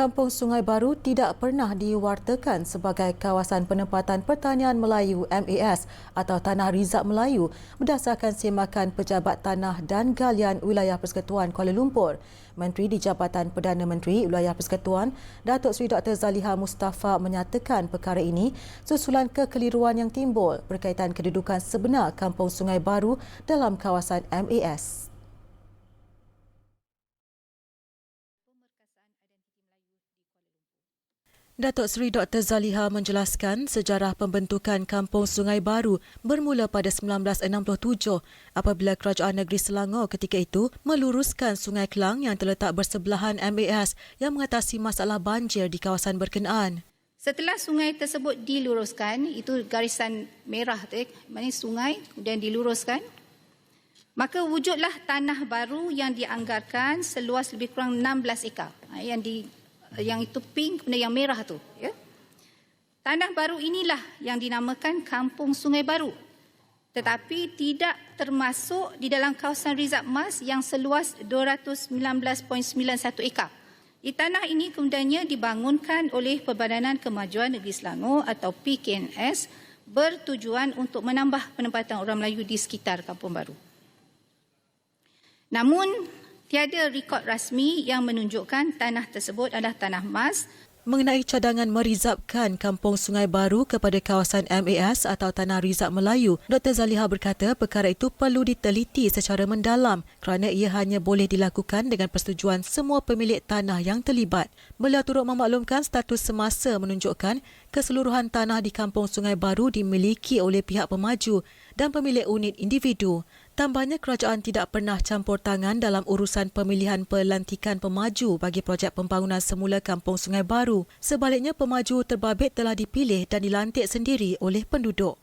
Kampung Sungai Baru tidak pernah diwartakan sebagai kawasan penempatan pertanian Melayu MAS atau Tanah Rizab Melayu berdasarkan semakan Pejabat Tanah dan Galian Wilayah Persekutuan Kuala Lumpur. Menteri di Jabatan Perdana Menteri Wilayah Persekutuan, Datuk Seri Dr. Zaliha Mustafa menyatakan perkara ini susulan kekeliruan yang timbul berkaitan kedudukan sebenar Kampung Sungai Baru dalam kawasan MAS. Datuk Seri Dr. Zaliha menjelaskan sejarah pembentukan Kampung Sungai Baru bermula pada 1967 apabila Kerajaan Negeri Selangor ketika itu meluruskan Sungai Kelang yang terletak bersebelahan MAS yang mengatasi masalah banjir di kawasan berkenaan. Setelah sungai tersebut diluruskan, itu garisan merah tu, maknanya sungai kemudian diluruskan, maka wujudlah tanah baru yang dianggarkan seluas lebih kurang 16 ekar ha, yang di yang itu pink kemudian yang merah tu ya. Tanah baru inilah yang dinamakan Kampung Sungai Baru. Tetapi tidak termasuk di dalam kawasan Rizab Mas yang seluas 219.91 ekar. Di tanah ini kemudiannya dibangunkan oleh Perbadanan Kemajuan Negeri Selangor atau PKNS bertujuan untuk menambah penempatan orang Melayu di sekitar Kampung Baru. Namun tiada rekod rasmi yang menunjukkan tanah tersebut adalah tanah emas mengenai cadangan merizabkan Kampung Sungai Baru kepada kawasan MAS atau Tanah Rizab Melayu, Dr. Zaliha berkata perkara itu perlu diteliti secara mendalam kerana ia hanya boleh dilakukan dengan persetujuan semua pemilik tanah yang terlibat. Beliau turut memaklumkan status semasa menunjukkan keseluruhan tanah di Kampung Sungai Baru dimiliki oleh pihak pemaju dan pemilik unit individu. Tambahnya kerajaan tidak pernah campur tangan dalam urusan pemilihan pelantikan pemaju bagi projek pembangunan semula Kampung Sungai Baru. Sebaliknya pemaju terbabit telah dipilih dan dilantik sendiri oleh penduduk.